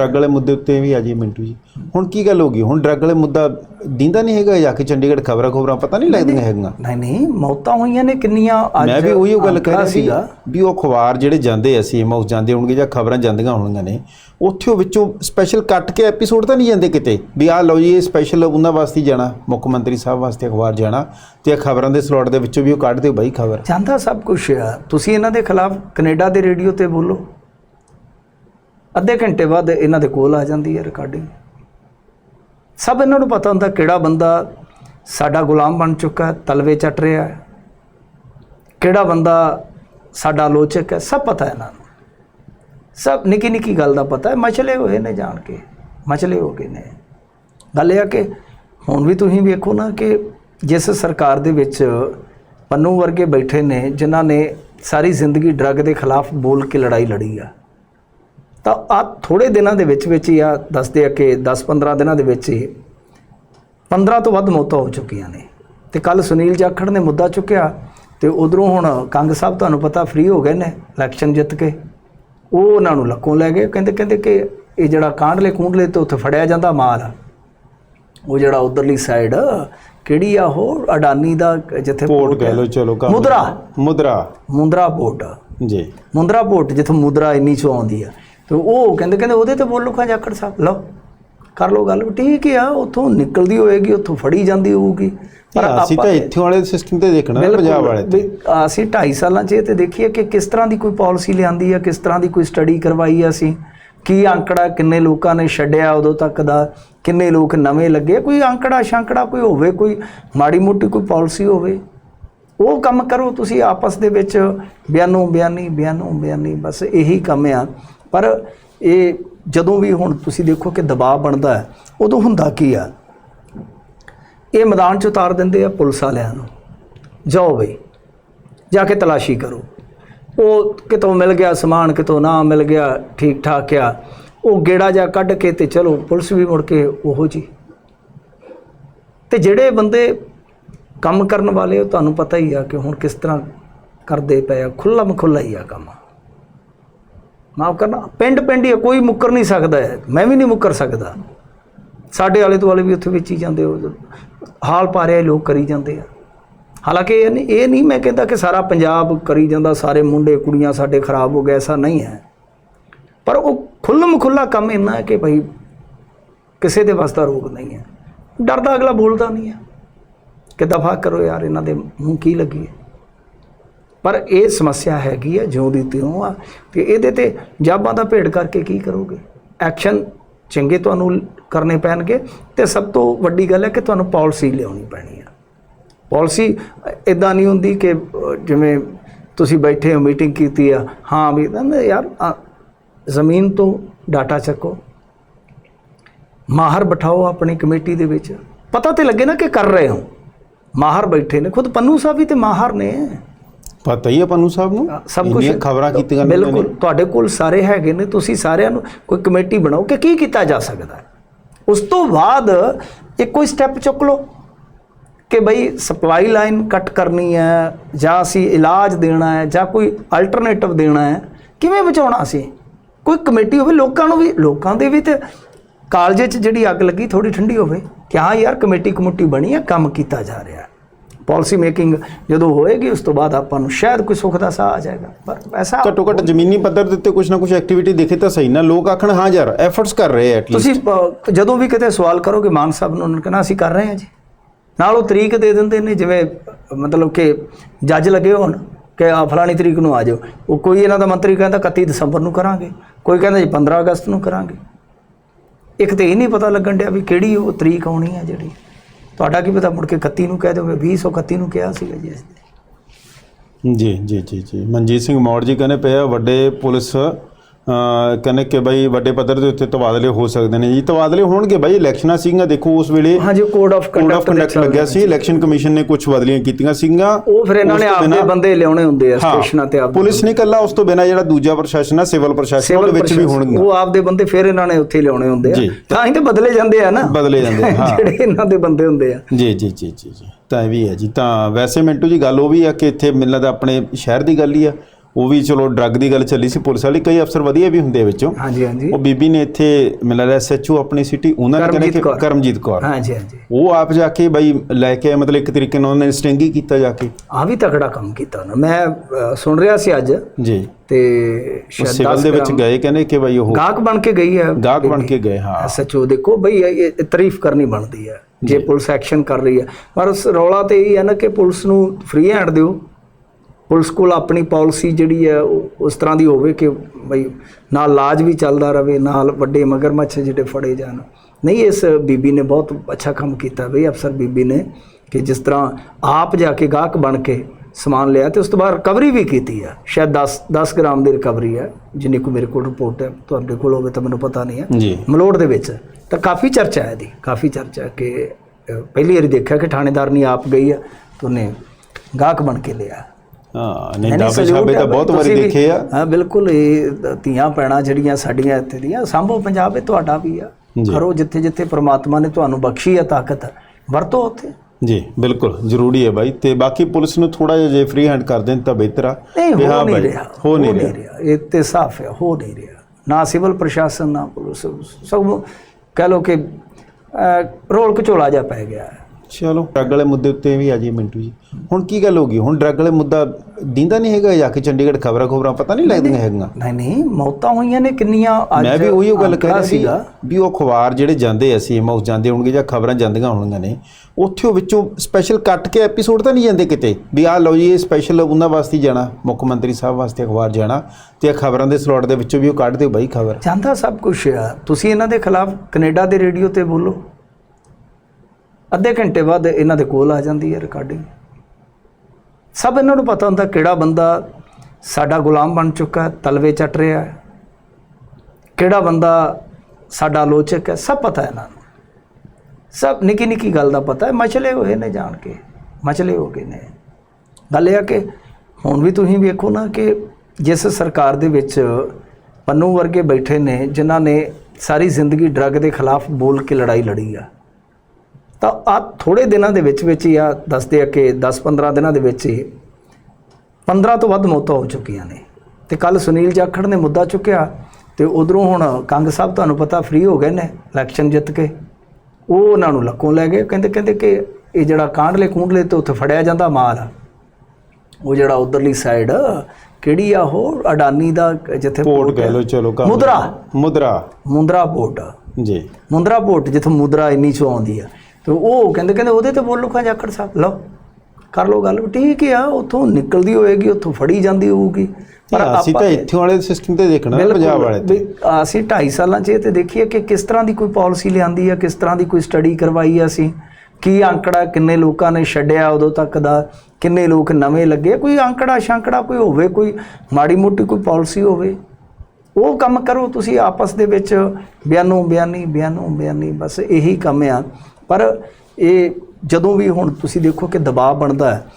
Drug ਵਾਲੇ ਮੁੱਦੇ ਉੱਤੇ ਵੀ ਆ ਜੀ ਮਿੰਟੂ ਜੀ। ਹੁਣ ਕੀ ਗੱਲ ਹੋ ਗਈ? ਹੁਣ ਡਰੱਗ ਵਾਲੇ ਮੁੱਦਾ ਦਿੰਦਾ ਨਹੀਂ ਹੈਗਾ ਜਾ ਕੇ ਚੰਡੀਗੜ੍ਹ ਖਬਰਾਂ ਖਬਰਾਂ ਪਤਾ ਨਹੀਂ ਲੱਗਦੀਆਂ ਹੈਗੀਆਂ। ਨਹੀਂ ਨਹੀਂ ਮੌਤਾਂ ਹੋਈਆਂ ਨੇ ਕਿੰਨੀਆਂ ਅੱਜ ਮੈਂ ਵੀ ਉਹੀ ਗੱਲ ਕਹਿ ਰਿਹਾ ਸੀ ਵੀ ਉਹ ਅਖਬਾਰ ਜਿਹੜੇ ਜਾਂਦੇ ਆ ਸੀਐਮ ਹਾਊਸ ਜਾਂਦੇ ਹੋਣਗੇ ਜਾਂ ਖਬਰਾਂ ਜਾਂਦੀਆਂ ਹੋਣਗੀਆਂ ਨੇ ਉੱਥੇ ਵਿੱਚੋਂ ਸਪੈਸ਼ਲ ਕੱਟ ਕੇ ਐਪੀਸੋਡ ਤਾਂ ਨਹੀਂ ਜਾਂਦੇ ਕਿਤੇ ਵੀ ਆਹ ਲਓ ਜੀ ਇਹ ਸਪੈਸ਼ਲ ਉਹਨਾਂ ਵਾਸਤੇ ਜਾਣਾ ਮੁੱਖ ਮੰਤਰੀ ਸਾਹਿਬ ਵਾਸਤੇ ਅਖਬਾਰ ਜਾਣਾ ਤੇ ਖਬਰਾਂ ਦੇ ਸਲੋਟ ਦੇ ਵਿੱਚੋਂ ਵੀ ਉਹ ਕੱਢ ਦਿਓ ਬਾਈ ਖਬਰ। ਜਾਂਦਾ ਸਭ ਕੁਝ ਤੁਸੀਂ ਇਹਨਾਂ ਦੇ ਖਿਲਾਫ ਕੈਨੇਡਾ ਦੇ ਰੇਡੀਓ ਤੇ ਬੋਲੋ। ਅੱਧੇ ਘੰਟੇ ਬਾਅਦ ਇਹਨਾਂ ਦੇ ਕੋਲ ਆ ਜਾਂਦੀ ਹੈ ਰਿਕਾਰਡਿੰਗ ਸਭ ਇਹਨਾਂ ਨੂੰ ਪਤਾ ਹੁੰਦਾ ਕਿਹੜਾ ਬੰਦਾ ਸਾਡਾ ਗੁਲਾਮ ਬਣ ਚੁੱਕਾ ਤਲਵੇ ਚੱਟ ਰਿਹਾ ਹੈ। ਕਿਹੜਾ ਬੰਦਾ ਸਾਡਾ ਆਲੋਚਕ ਹੈ, ਸਭ ਪਤਾ ਹੈ ਇਹਨਾਂ ਨੂੰ। ਸਭ ਨਿੱਕੀ ਨਿੱਕੀ ਗੱਲ ਦਾ ਪਤਾ ਹੈ ਮਚਲੇ ਹੋਏ ਨੇ ਜਾਣ ਕੇ ਮਚਲੇ ਹੋ ਗਏ ਨੇ। ਗੱਲ ਇਹ ਆ ਕਿ ਹੁਣ ਵੀ ਤੁਸੀਂ ਵੇਖੋ ਨਾ ਕਿ ਜਿਸ ਸਰਕਾਰ ਦੇ ਵਿੱਚ ਪੰਨੂ ਵਰਗੇ ਬੈਠੇ ਨੇ, ਜਿਨ੍ਹਾਂ ਨੇ ਸਾਰੀ ਜ਼ਿੰਦਗੀ ਡਰੱਗ ਦੇ ਖਿਲਾਫ ਬੋਲ ਕੇ ਲੜਾਈ ਲੜੀ ਆ। ਤਾਂ ਆ ਥੋੜੇ ਦਿਨਾਂ ਦੇ ਵਿੱਚ ਵਿੱਚ ਹੀ ਆ ਦੱਸਦੇ ਆ ਕਿ 10-15 ਦਿਨਾਂ ਦੇ ਵਿੱਚ ਹੀ 15 ਤੋਂ ਵੱਧ ਮੌਤਾਂ ਹੋ ਚੁੱਕੀਆਂ ਨੇ। ਤੇ ਕੱਲ ਸੁਨੀਲ ਜਾਖੜ ਨੇ ਮੁੱਦਾ ਚੁੱਕਿਆ ਤੇ ਉਧਰੋਂ ਹੁਣ ਕੰਗ ਸਾਹਿਬ ਤੁਹਾਨੂੰ ਪਤਾ ਫ੍ਰੀ ਹੋ ਗਏ ਨੇ ਇਲੈਕਸ਼ਨ ਜਿੱਤ ਕੇ। ਉਹ ਉਹਨਾਂ ਨੂੰ ਲੱਕੋਂ ਲੈ ਗਏ ਕਹਿੰਦੇ ਕਹਿੰਦੇ ਕਿ ਇਹ ਜਿਹੜਾ ਕਾਂਡਲੇ ਕੂੰਡਲੇ ਤੇ ਉੱਥੇ ਫੜਿਆ ਜਾਂਦਾ ਮਾਲ ਉਹ ਜਿਹੜਾ ਉਧਰਲੀ ਸਾਈਡ ਕਿਹੜੀ ਆ ਉਹ? ਅਡਾਨੀ ਦਾ ਜਿੱਥੇ ਪੋਰਟ ਕਹਿ ਲਓ ਚਲੋ ਮੁਦਰਾ। ਮੁਦਰਾ। ਮੁੰਦਰਾ ਪੋਰਟ ਜੀ। ਮੁੰਦਰਾ ਪੋਰਟ ਜਿੱਥੋਂ ਮੁਦਰਾ ਇੰਨੀ ਚੋਂ ਆਉਂਦੀ ਆ। ਤੇ ਉਹ ਕਹਿੰਦੇ ਕਹਿੰਦੇ ਉਹਦੇ ਤੇ ਬੋਲੋ ਖਾਂ ਜਾਖੜ ਸਾਹਿਬ ਲਓ ਕਰ ਲਓ ਗੱਲ ਠੀਕ ਆ ਉੱਥੋਂ ਨਿਕਲਦੀ ਹੋਏਗੀ ਉੱਥੋਂ ਫੜੀ ਜਾਂਦੀ ਹੋਊਗੀ। ਪਰ ਅਸੀਂ ਤਾਂ ਇੱਥੇ ਵਾਲੇ ਸਿਸਟਮ ਤੇ ਦੇਖਣਾ ਪੰਜਾਬ ਵਾਲੇ ਤੇ। ਅਸੀਂ 2.5 ਸਾਲਾਂ 'ਚ ਇਹ ਤੇ ਦੇਖੀਏ ਕਿ ਕਿਸ ਤਰ੍ਹਾਂ ਦੀ ਕੋਈ ਪਾਲਿਸੀ ਲਿਆਂਦੀ ਆ ਕਿਸ ਤਰ੍ਹਾਂ ਦੀ ਕੋਈ ਸਟੱਡੀ ਕਰਵਾਈ ਆ ਅਸੀਂ ਕੀ ਅੰਕੜਾ ਕਿੰਨੇ ਲੋਕਾਂ ਨੇ ਛੱਡਿਆ ਉਦੋਂ ਤੱਕ ਦਾ ਕਿੰਨੇ ਲੋਕ ਨਵੇਂ ਲੱਗੇ ਕੋਈ ਅੰਕੜਾ ਸ਼ੰਕੜਾ ਕੋਈ ਹੋਵੇ ਕੋਈ ਮਾੜੀ ਮੋਟੀ ਕੋਈ ਪਾਲਿਸੀ ਹੋਵੇ। ਉਹ ਕੰਮ ਕਰੋ ਤੁਸੀਂ ਆਪਸ ਦੇ ਵਿੱਚ ਬਿਆਨੋ ਬਿਆਨੀ ਬਿਆਨੋ ਬਿਆਨੀ ਬਸ ਇਹੀ ਕੰਮ ਆ। ਪਰ ਇਹ ਜਦੋਂ ਵੀ ਹੁਣ ਤੁਸੀਂ ਦੇਖੋ ਕਿ ਦਬਾਅ ਬਣਦਾ ਹੈ, ਉਦੋਂ ਹੁੰਦਾ ਕੀ ਆ? ਇਹ ਮੈਦਾਨ 'ਚ ਉਤਾਰ ਦਿੰਦੇ ਆ ਪੁਲਿਸ ਵਾਲਿਆਂ ਨੂੰ। ਜਾਓ ਬਈ, ਜਾ ਕੇ ਤਲਾਸ਼ੀ ਕਰੋ। ਉਹ ਕਿਤੋਂ ਮਿਲ ਗਿਆ ਸਮਾਨ, ਕਿਤੋਂ ਨਾ ਮਿਲ ਗਿਆ, ਠੀਕ ਠਾਕ ਆ। ਉਹ ਗੇੜਾ ਜਾ ਕੱਢ ਕੇ ਤੇ ਚਲੋ, ਪੁਲਿਸ ਵੀ ਮੁੜ ਕੇ ਉਹੋ ਜੀ ਤੇ ਜਿਹੜੇ ਬੰਦੇ ਕੰਮ ਕਰਨ ਵਾਲੇ, ਉਹ ਤੁਹਾਨੂੰ ਪਤਾ ਹੀ ਆ ਕਿ ਹੁਣ ਕਿਸ ਤਰ੍ਹਾਂ ਕਰਦੇ ਪਏ ਆ ਖੁੱਲਾ ਮਖੁੱਲਾ ਹੀ ਆ ਕੰਮ। ਮਾਫ ਕਰਨਾ, ਪਿੰਡ ਪਿੰਡ ਹੀ ਕੋਈ ਮੁੱਕਰ ਨਹੀਂ ਸਕਦਾ ਹੈ। ਮੈਂ ਵੀ ਨਹੀਂ ਮੁੱਕਰ ਸਕਦਾ। ਸਾਡੇ ਆਲੇ ਦੁਆਲੇ ਵੀ ਉੱਥੇ ਵੇਚੀ ਜਾਂਦੇ ਹੋ ਹਾਲ ਪਾ ਰਿਹਾ ਲੋਕ ਕਰੀ ਜਾਂਦੇ ਆ। ਹਾਲਾਂਕਿ ਇਹ ਨਹੀਂ ਇਹ ਨਹੀਂ ਮੈਂ ਕਹਿੰਦਾ ਕਿ ਸਾਰਾ ਪੰਜਾਬ ਕਰੀ ਜਾਂਦਾ, ਸਾਰੇ ਮੁੰਡੇ, ਕੁੜੀਆਂ ਸਾਡੇ ਖਰਾਬ ਹੋ ਗਏ, ਐਸਾ ਨਹੀਂ ਹੈ। ਪਰ ਉਹ ਖੁੱਲਮ ਖੁੱਲਾ ਕੰਮ ਇੰਨਾ ਹੈ ਕਿ ਭਾਈ ਕਿਸੇ ਦੇ ਵਾਸਤਾ ਰੋਕ ਨਹੀਂ ਹੈ। ਡਰਦਾ ਅਗਲਾ ਬੋਲਦਾ ਨਹੀਂ ਹੈ ਕਿ ਦਫਾ ਕਰੋ ਯਾਰ, ਇਹਨਾਂ ਦੇ ਮੂੰਹ ਕੀ ਲੱਗੀ ਹੈ? ਪਰ ਇਹ ਸਮੱਸਿਆ ਹੈਗੀ ਹੈ ਜਿਉਂ ਦੀ ਤਿਉਂ ਆ। ਤੇ ਇਹਦੇ ਤੇ ਜਾਬਾਂ ਦਾ ਭੇੜ ਕਰਕੇ ਕੀ ਕਰੋਗੇ? ਐਕਸ਼ਨ ਚੰਗੇ ਤੁਹਾਨੂੰ ਕਰਨੇ ਪੈਣਗੇ ਤੇ ਸਭ ਤੋਂ ਵੱਡੀ ਗੱਲ ਹੈ ਕਿ ਤੁਹਾਨੂੰ ਪਾਲਿਸੀ ਲਿਆਉਣੀ ਪੈਣੀ ਆ। ਪਾਲਿਸੀ ਇਦਾਂ ਨਹੀਂ ਹੁੰਦੀ ਕਿ ਜਿਵੇਂ ਤੁਸੀਂ ਬੈਠੇ ਹੋ, ਮੀਟਿੰਗ ਕੀਤੀ ਆ। ਹਾਂ ਵੀ ਯਾਰ ਜ਼ਮੀਨ ਤੋਂ ਡਾਟਾ ਚੱਕੋ। ਮਾਹਰ ਬਿਠਾਓ ਆਪਣੀ ਕਮੇਟੀ ਦੇ ਵਿੱਚ। ਪਤਾ ਤੇ ਲੱਗੇ ਨਾ ਕਿ ਕਰ ਰਹੇ ਹੋ। ਮਾਹਰ ਬੈਠੇ ਨੇ। ਖੁਦ ਪੰਨੂ ਸਾਹਿਬ ਵੀ ਤੇ ਮਾਹਰ ਨੇ। ਪਤਾ ਹੀ ਹੈ ਪੰਨੂ ਸਾਹਿਬ ਨੂੰ। ਸਭ ਕੁਝ ਖਬਰਾਂ ਕੀਤੀਆਂ ਨੇ ਬਿਲਕੁਲ ਤੁਹਾਡੇ ਕੋਲ ਸਾਰੇ ਹੈਗੇ ਨੇ ਤੁਸੀਂ ਸਾਰਿਆਂ ਨੂੰ ਕੋਈ ਕਮੇਟੀ ਬਣਾਓ ਕਿ ਕੀ ਕੀਤਾ ਜਾ ਸਕਦਾ ਹੈ। ਉਸ ਤੋਂ ਬਾਅਦ ਇੱਕ ਕੋਈ ਸਟੈਪ ਚੁੱਕ ਲਓ ਕਿ ਬਈ ਸਪਲਾਈ ਲਾਈਨ ਕੱਟ ਕਰਨੀ ਹੈ ਜਾਂ ਅਸੀਂ ਇਲਾਜ ਦੇਣਾ ਹੈ ਜਾਂ ਕੋਈ ਅਲਟਰਨੇਟਿਵ ਦੇਣਾ ਹੈ। ਕਿਵੇਂ ਬਚਾਉਣਾ ਸੀ ਕੋਈ ਕਮੇਟੀ ਹੋਵੇ ਲੋਕਾਂ ਨੂੰ ਵੀ ਲੋਕਾਂ ਦੇ ਵੀ ਤੇ ਕਾਲਜੇ 'ਚ ਜਿਹੜੀ ਅੱਗ ਲੱਗੀ ਥੋੜੀ ਠੰਡੀ ਹੋਵੇ ਕਿ ਹਾਂ ਯਾਰ ਕਮੇਟੀ ਕਮੇਟੀ ਬਣੀ ਹੈ ਕੰਮ ਕੀਤਾ ਜਾ ਰਿਹਾ ਹੈ। ਪਾਲਿਸੀ ਮੇਕਿੰਗ ਜਦੋਂ ਹੋਏਗੀ ਉਸ ਤੋਂ ਬਾਅਦ ਆਪਾਂ ਨੂੰ ਸ਼ਾਇਦ ਕੋਈ ਸੁੱਖ ਦਾ ਸਾਹ ਆ ਜਾਏਗਾ। ਪਰ ਐਸਾ ਘੱਟੋ ਘੱਟ ਜ਼ਮੀਨੀ ਪੱਧਰ ਦੇ ਉੱਤੇ ਕੁਝ ਨਾ ਕੁਝ ਐਕਟੀਵਿਟੀ ਦਿਖੇ ਤਾਂ ਸਹੀ। ਨਾ ਲੋਕ ਆਖਣ ਹਾਂ ਯਾਰ ਐਫਰਟਸ ਕਰ ਰਹੇ ਐ ਤੁਸੀਂ ਜਦੋਂ ਵੀ ਕਿਤੇ ਸਵਾਲ ਕਰੋਗੇ ਮਾਨ ਸਾਹਿਬ ਨੂੰ ਉਹਨਾਂ ਨੂੰ ਕਹਿਣਾ ਅਸੀਂ ਕਰ ਰਹੇ ਹਾਂ ਜੀ। ਨਾਲ ਉਹ ਤਰੀਕ ਦੇ ਦਿੰਦੇ ਨੇ ਜਿਵੇਂ ਮਤਲਬ ਕਿ ਜੱਜ ਲੱਗੇ ਹੋਣ ਕਿ ਆ ਫਲਾਣੀ ਤਰੀਕ ਨੂੰ ਆ ਜਾਓ। ਉਹ ਕੋਈ ਇਹਨਾਂ ਦਾ ਮੰਤਰੀ ਕਹਿੰਦਾ 31 ਦਸੰਬਰ ਨੂੰ ਕਰਾਂਗੇ। ਕੋਈ ਕਹਿੰਦਾ ਜੀ 15 ਅਗਸਤ ਨੂੰ ਕਰਾਂਗੇ। ਇੱਕ ਤੇ ਇਹ ਨਹੀਂ ਪਤਾ ਲੱਗਣ ਡਿਆ ਵੀ ਕਿਹੜੀ ਉਹ ਤਰੀਕ ਆਉਣੀ ਹੈ ਜਿਹੜੀ। ਤੁਹਾਡਾ ਕੀ ਪਤਾ, ਮੁੜ ਕੇ 31 ਨੂੰ ਕਹਿ ਦੋਗੇ 2031 ਨੂੰ ਕਿਹਾ ਸੀਗਾ ਜੀ ਅਸੀਂ ਜੀ ਜੀ ਜੀ ਜੀ। ਮਨਜੀਤ ਸਿੰਘ ਮੌੜ ਜੀ ਕਹਿੰਦੇ ਪਏ ਆ, ਵੱਡੇ ਪੁਲਿਸ ਕਹਿੰਦੇ ਕਿ ਬਈ ਵੱਡੇ ਪੱਧਰ ਦੇ ਉੱਤੇ ਤਬਾਦਲੇ ਹੋ ਸਕਦੇ ਨੇ। ਜੀ ਤਬਾਦਲੇ ਹੋਣਗੇ ਬਾਈ ਇਲੈਕਸ਼ਨਾਂ ਸੀਗੀਆਂ ਦੇਖੋ ਉਸ ਵੇਲੇ ਹਾਂਜੀ code of code of conduct ਲੱਗਿਆ ਸੀ। ਇਲੈਕਸ਼ਨ ਕਮਿਸ਼ਨ ਨੇ ਕੁਝ ਬਦਲੀਆਂ ਕੀਤੀਆਂ ਸੀਗੀਆਂ। ਉਹ ਫਿਰ ਇਹਨਾਂ ਨੇ ਤੋਂ ਆਪਦੇ ਬੰਦੇ ਲਿਆਉਣੇ ਹੁੰਦੇ ਆ ਸਟੇਸ਼ਨਾਂ ਤੇ ਆਪ ਪੁਲਿਸ ਨਹੀਂ ਕੱਲਾ ਉਸ ਤੋਂ ਬਿਨਾਂ ਜਿਹੜਾ ਦੂਜਾ ਪ੍ਰਸ਼ਾਸਨ ਆ ਸਿਵਲ ਪ੍ਰਸ਼ਾਸਨ ਉਹਦੇ ਵਿੱਚ ਵੀ ਹੋਣਗੀਆਂ। ਉਹ ਆਪਦੇ ਬੰਦੇ ਫਿਰ ਇਹਨਾਂ ਨੇ ਉੱਥੇ ਲਿਆਉਣੇ ਹੁੰਦੇ ਆ। ਤਾਂ ਹੀ ਤੇ ਬਦਲੇ ਜਾਂਦੇ ਆ ਨਾ। ਬਦਲੇ ਜਾਂਦੇ ਆ, ਹਾਂ। ਜਿਹੜੇ ਇਹਨਾਂ ਦੇ ਬੰਦੇ ਹੁੰਦੇ ਆ। ਜੀ ਜੀ ਜੀ ਜੀ। ਤਾਂ ਇਹ ਵੀ ਹੈ ਜੀ। ਤਾਂ ਵੈਸੇ ਮਿੰਟੂ ਜੀ ਗੱਲ ਉਹ ਵੀ ਆ ਕਿ ਇੱਥੇ ਮਿਲਣਾ ਦਾ ਆਪਣੇ ਸ਼ਹਿਰ ਦੀ ਗੱਲ ਹੀ ਆ। ਉਹ ਵੀ ਚਲੋ ਡਰੱਗ ਦੀ ਗੱਲ ਚੱਲੀ ਸੀ ਪੁਲਿਸ ਵਾਲੀ ਕਈ ਅਫਸਰ ਵਧੀਆ ਵੀ ਹੁੰਦੇ ਵਿੱਚੋਂ। ਹਾਂਜੀ ਹਾਂਜੀ। ਉਹ ਬੀਬੀ ਨੇ ਇੱਥੇ ਮੈਨੂੰ ਲੱਗਦਾ ਐਸਐਚਓ ਆਪਣੀ ਸਿਟੀ ਉਹਨਾਂ ਨੇ ਕਹਿੰਦੇ ਕਿ ਕੌਰ। ਕਰਮਜੀਤ ਕੌਰ। ਹਾਂਜੀ ਹਾਂਜੀ। ਉਹ ਆਪ ਜਾ ਕੇ ਬਈ ਲੈ ਕੇ ਮਤਲਬ ਇੱਕ ਤਰੀਕੇ ਨਾਲ ਉਹਨੇ ਸਟਿੰਗ ਹੀ ਕੀਤਾ ਜਾ ਕੇ। ਆ ਵੀ ਤਕੜਾ ਕੰਮ ਕੀਤਾ ਉਹਨਾਂ ਮੈਂ ਸੁਣ ਰਿਹਾ ਸੀ ਅੱਜ। ਜੀ। ਤੇ ਸਿਵਲ 10 ਦੇ ਵਿੱਚ ਗਏ ਕਹਿੰਦੇ ਕਿ ਬਈ ਉਹ ਗਾਹਕ ਬਣ ਕੇ ਗਈ ਹੈ। ਗਾਹਕ ਬਣ ਕੇ ਗਏ ਹਾਂ। ਐਸਐਚਓ ਦੇਖੋ ਬਈ ਇਹ ਇਹ ਤਾਰੀਫ ਕਰਨੀ ਬਣਦੀ ਹੈ। ਜੇ ਪੁਲਿਸ ਐਕਸ਼ਨ ਕਰ ਰਹੀ ਹੈ। ਪਰ ਉਸ ਰੌਲਾ ਤੇ ਇਹ ਹੈ ਨਾ ਕਿ ਪੁਲਿਸ ਨੂੰ ਫ੍ਰੀ ਹੈਂਡ ਦਿਓ। ਪੁਲਿਸ ਕੋਲ ਆਪਣੀ ਪਾਲਿਸੀ ਜਿਹੜੀ ਹੈ ਉਸ ਤਰ੍ਹਾਂ ਦੀ ਹੋਵੇ ਕਿ ਬਈ ਨਾਲ ਲਾਜ ਵੀ ਚੱਲਦਾ ਰਵੇ ਨਾਲ ਵੱਡੇ ਮਗਰਮੱਛ ਜਿਹੜੇ ਫੜੇ ਜਾਣ। ਨਹੀਂ ਇਸ ਬੀਬੀ ਨੇ ਬਹੁਤ ਅੱਛਾ ਕੰਮ ਕੀਤਾ ਬਈ ਅਫਸਰ ਬੀਬੀ ਨੇ ਕਿ ਜਿਸ ਤਰ੍ਹਾਂ ਆਪ ਜਾ ਕੇ ਗਾਹਕ ਬਣ ਕੇ ਸਮਾਨ ਲਿਆ ਤੇ ਉਸ ਤੋਂ ਬਾਅਦ ਰਿਕਵਰੀ ਵੀ ਕੀਤੀ ਹੈ ਸ਼ਾਇਦ 10 10 ਗ੍ਰਾਮ ਦੀ ਰਿਕਵਰੀ ਹੈ ਜਿੰਨੀ ਕੋ ਮੇਰੇ ਕੋਲ ਰਿਪੋਰਟ ਹੈ ਤੁਹਾਡੇ ਕੋਲ ਹੋਵੇ ਤਾਂ ਮੈਨੂੰ ਪਤਾ ਨਹੀਂ ਹੈ ਮਲੋੜ ਦੇ ਵਿੱਚ। ਤਾਂ ਕਾਫੀ ਚਰਚਾ ਹੈ ਇਹਦੀ ਕਾਫੀ ਚਰਚਾ ਕਿ ਪਹਿਲੀ ਵਾਰੀ ਦੇਖਿਆ ਕਿ ਥਾਣੇਦਾਰ ਨਹੀਂ ਆਪ ਗਈ ਹੈ ਤੇ ਉਹਨੇ ਗਾਹਕ ਬਣ ਕੇ ਲਿਆ। ਹਾਂ ਨਹੀਂ salute ਛਾਬੇ ਤਾਂ ਬਹੁਤ ਵਾਰੀ ਦੇਖੇ ਆ। ਹਾਂ ਬਿਲਕੁਲ ਇਹ ਧੀਆਂ ਪੈਣਾ ਜਿਹੜੀਆਂ ਸਾਡੀਆਂ ਇੱਥੇ ਦੀਆਂ ਸੰਭੋ ਪੰਜਾਬ ਇਹ ਤੁਹਾਡਾ ਵੀ ਆ। ਕਰੋ ਜਿੱਥੇ ਜਿੱਥੇ ਪ੍ਰਮਾਤਮਾ ਨੇ ਤੁਹਾਨੂੰ ਬਖਸ਼ੀ ਹੈ ਤਾਕਤ ਵਰਤੋ ਉੱਥੇ। ਜੀ ਬਿਲਕੁਲ ਜ਼ਰੂਰੀ ਹੈ ਬਾਈ। ਤੇ ਬਾਕੀ ਪੁਲਿਸ ਨੂੰ ਥੋੜਾ ਜਿਹਾ ਜੇ ਫ੍ਰੀ ਹੈਂਡ ਕਰ ਦੇਣ ਤਾਂ ਬਿਹਤਰ ਆ। ਨਹੀਂ ਹੋ ਨਹੀਂ ਰਿਹਾ ਹੋ ਨਹੀਂ ਰਿਹਾ। ਇਹ ਤੇ ਸਾਫ਼ ਹੈ ਹੋ ਨਹੀਂ ਰਿਹਾ। ਨਾ ਸਿਵਲ ਪ੍ਰਸ਼ਾਸਨ ਨਾ ਪੁਲਿਸ ਸਭ ਕਹ ਲੋ ਕਿ ਰੋਲ ਕਚੋਲਾ ਜਾ ਪੈ ਗਿਆ। ਹੈ ਚਲੋ। ਡਰੱਗ ਵਾਲੇ ਮੁੱਦੇ ਉੱਤੇ ਵੀ ਆ ਜੀ ਮਿੰਟੂ ਜੀ। ਹੁਣ ਕੀ ਗੱਲ ਹੋ ਗਈ? ਹੁਣ ਡਰੱਗ ਵਾਲੇ ਮੁੱਦਾ ਦਿੰਦਾ ਨਹੀਂ ਹੈਗਾ ਜਾ ਕੇ ਚੰਡੀਗੜ੍ਹ ਖਬਰਾਂ ਖਬਰਾਂ ਪਤਾ ਨਹੀਂ ਲੱਗਦੀਆਂ ਹੈਗੀਆਂ? ਨਹੀਂ ਨਹੀਂ ਮੌਤਾਂ ਹੋਈਆਂ ਨੇ ਕਿੰਨੀਆਂ ਅੱਜ ਮੈਂ ਵੀ ਉਹੀ ਗੱਲ ਕਹਿ ਰਿਹਾ ਸੀਗਾ। ਵੀ ਉਹ ਅਖਬਾਰ ਜਿਹੜੇ ਜਾਂਦੇ ਅਸੀਂ ਹਾਊਸ ਜਾਂਦੇ ਹੋਣਗੇ ਜਾਂ ਖਬਰਾਂ ਜਾਂਦੀਆਂ ਹੋਣਗੀਆਂ ਨੇ ਉੱਥੇ ਉਹ ਵਿੱਚੋਂ ਸਪੈਸ਼ਲ ਕੱਟ ਕੇ ਐਪੀਸੋਡ ਤਾਂ ਨਹੀਂ ਜਾਂਦੇ ਕਿਤੇ? ਵੀ ਆਹ ਲਓ ਜੀ ਇਹ ਸਪੈਸ਼ਲ ਉਹਨਾਂ ਵਾਸਤੇ ਜਾਣਾ ਮੁੱਖ ਮੰਤਰੀ ਸਾਹਿਬ ਵਾਸਤੇ ਅਖਬਾਰ ਜਾਣਾ ਤੇ ਖਬਰਾਂ ਦੇ ਸਲੋਟ ਦੇ ਵਿੱਚੋਂ ਵੀ ਉਹ ਕੱਢ ਦਿਓ ਬਾਈ ਖਬਰ। ਜਾਂਦਾ ਸਭ ਕੁਝ ਆ। ਤੁਸੀਂ ਇਹਨਾਂ ਦੇ ਖਿਲਾਫ ਕੈਨੇਡਾ ਦੇ ਰੇਡੀਓ ਤੇ ਬੋਲੋ। ਅੱਧੇ ਘੰਟੇ ਬਾਅਦ ਇਹਨਾਂ ਦੇ ਕੋਲ ਆ ਜਾਂਦੀ ਹੈ ਰਿਕਾਰਡਿੰਗ ਸਭ ਇਹਨਾਂ ਨੂੰ ਪਤਾ ਹੁੰਦਾ ਕਿਹੜਾ ਬੰਦਾ ਸਾਡਾ ਗੁਲਾਮ ਬਣ ਚੁੱਕਾ ਹੈ, ਤਲਵੇ ਚੱਟ ਰਿਹਾ ਹੈ। ਕਿਹੜਾ ਬੰਦਾ ਸਾਡਾ ਆਲੋਚਕ ਹੈ, ਸਭ ਪਤਾ ਹੈ ਇਹਨਾਂ ਨੂੰ। ਸਭ ਨਿੱਕੀ ਨਿੱਕੀ ਗੱਲ ਦਾ ਪਤਾ ਹੈ, ਮਚਲੇ ਹੋਏ ਨੇ ਜਾਣ ਕੇ, ਮਚਲੇ ਹੋ ਗਏ ਨੇ। ਗੱਲ ਇਹ ਆ ਕਿ ਹੁਣ ਵੀ ਤੁਸੀਂ ਵੇਖੋ ਨਾ ਕਿ ਜਿਸ ਸਰਕਾਰ ਦੇ ਵਿੱਚ ਪੰਨੂ ਵਰਗੇ ਬੈਠੇ ਨੇ, ਜਿਨ੍ਹਾਂ ਨੇ ਸਾਰੀ ਜ਼ਿੰਦਗੀ ਡਰੱਗ ਦੇ ਖਿਲਾਫ ਬੋਲ ਕੇ ਲੜਾਈ ਲੜੀ ਆ। ਤਾਂ ਆ ਥੋੜੇ ਦਿਨਾਂ ਦੇ ਵਿੱਚ ਵਿੱਚ ਹੀ ਆ ਦੱਸਦੇ ਆ ਕਿ 10-15 ਦਿਨਾਂ ਦੇ ਵਿੱਚ ਹੀ 15 ਤੋਂ ਵੱਧ ਮੌਤਾਂ ਹੋ ਚੁੱਕੀਆਂ ਨੇ। ਤੇ ਕੱਲ ਸੁਨੀਲ ਜਾਖੜ ਨੇ ਮੁੱਦਾ ਚੁੱਕਿਆ ਤੇ ਉਧਰੋਂ ਹੁਣ ਕੰਗ ਸਾਹਿਬ ਤੁਹਾਨੂੰ ਪਤਾ ਫ੍ਰੀ ਹੋ ਗਏ ਨੇ ਇਲੈਕਸ਼ਨ ਜਿੱਤ ਕੇ। ਉਹ ਉਹਨਾਂ ਨੂੰ ਲੱਕੋਂ ਲੈ ਗਏ। ਕਹਿੰਦੇ ਕਹਿੰਦੇ ਕਿ ਇਹ ਜਿਹੜਾ ਕਾਂਡਲੇ ਕੂੰਡਲੇ ਤੇ ਉੱਥੇ ਫੜਿਆ ਜਾਂਦਾ ਮਾਲ ਉਹ ਜਿਹੜਾ ਉਧਰਲੀ ਸਾਈਡ ਕਿਹੜੀ ਆ ਉਹ? ਅਡਾਨੀ ਦਾ ਜਿੱਥੇ ਪੋਰਟ ਕਹਿ। ਲਓ ਚਲੋ ਮੁਦਰਾ। ਮੁਦਰਾ। ਮੁੰਦਰਾ ਪੋਰਟ ਜੀ। ਮੁੰਦਰਾ ਪੋਰਟ ਜਿੱਥੇ ਮੁਦਰਾ ਇੰਨੀ ਚੋਂ ਆਉਂਦੀ ਆ। ਤੇ ਉਹ ਕਹਿੰਦੇ ਕਹਿੰਦੇ ਉਹਦੇ ਤੇ ਬੋਲੋ ਖਾਂ ਜਾਖੜ ਸਾਹਿਬ ਲਓ ਕਰ ਲਓ ਗੱਲ। ਠੀਕ ਆ ਉੱਥੋਂ ਨਿਕਲਦੀ ਹੋਏਗੀ ਉੱਥੋਂ ਫੜੀ ਜਾਂਦੀ ਹੋਊਗੀ। ਪਰ ਅਸੀਂ ਤਾਂ ਇੱਥੇ ਵਾਲੇ ਸਿਸਟਮ ਤੇ ਦੇਖਣਾ ਪੰਜਾਬ ਵਾਲੇ ਤੇ ਅਸੀਂ 2.5 ਸਾਲਾਂ 'ਚ ਇਹ ਤੇ ਦੇਖੀਏ ਕਿ ਕਿਸ ਤਰ੍ਹਾਂ ਦੀ ਕੋਈ ਪਾਲਿਸੀ ਲਿਆਂਦੀ ਆ ਕਿਸ ਤਰ੍ਹਾਂ ਦੀ ਕੋਈ ਸਟੱਡੀ ਕਰਵਾਈ ਆ ਅਸੀਂ। ਕੀ ਅੰਕੜਾ ਕਿੰਨੇ ਲੋਕਾਂ ਨੇ ਛੱਡਿਆ ਉਦੋਂ ਤੱਕ ਦਾ ਕਿੰਨੇ ਲੋਕ ਨਵੇਂ ਲੱਗੇ। ਕੋਈ ਅੰਕੜਾ ਸ਼ੰਕੜਾ ਕੋਈ ਹੋਵੇ ਕੋਈ ਮਾੜੀ ਮੋਟੀ ਕੋਈ ਪਾਲਿਸੀ ਹੋਵੇ ਉਹ ਕੰਮ ਕਰੋ ਤੁਸੀਂ ਆਪਸ ਦੇ ਵਿੱਚ ਬਿਆਨੋ ਬਿਆਨੀ ਬਿਆਨੋ ਬਿਆਨੀ ਬਸ ਇਹੀ ਕੰਮ ਆ। ਪਰ ਇਹ ਜਦੋਂ ਵੀ ਹੁਣ ਤੁਸੀਂ ਦੇਖੋ ਕਿ ਦਬਾਅ ਬਣਦਾ ਹੈ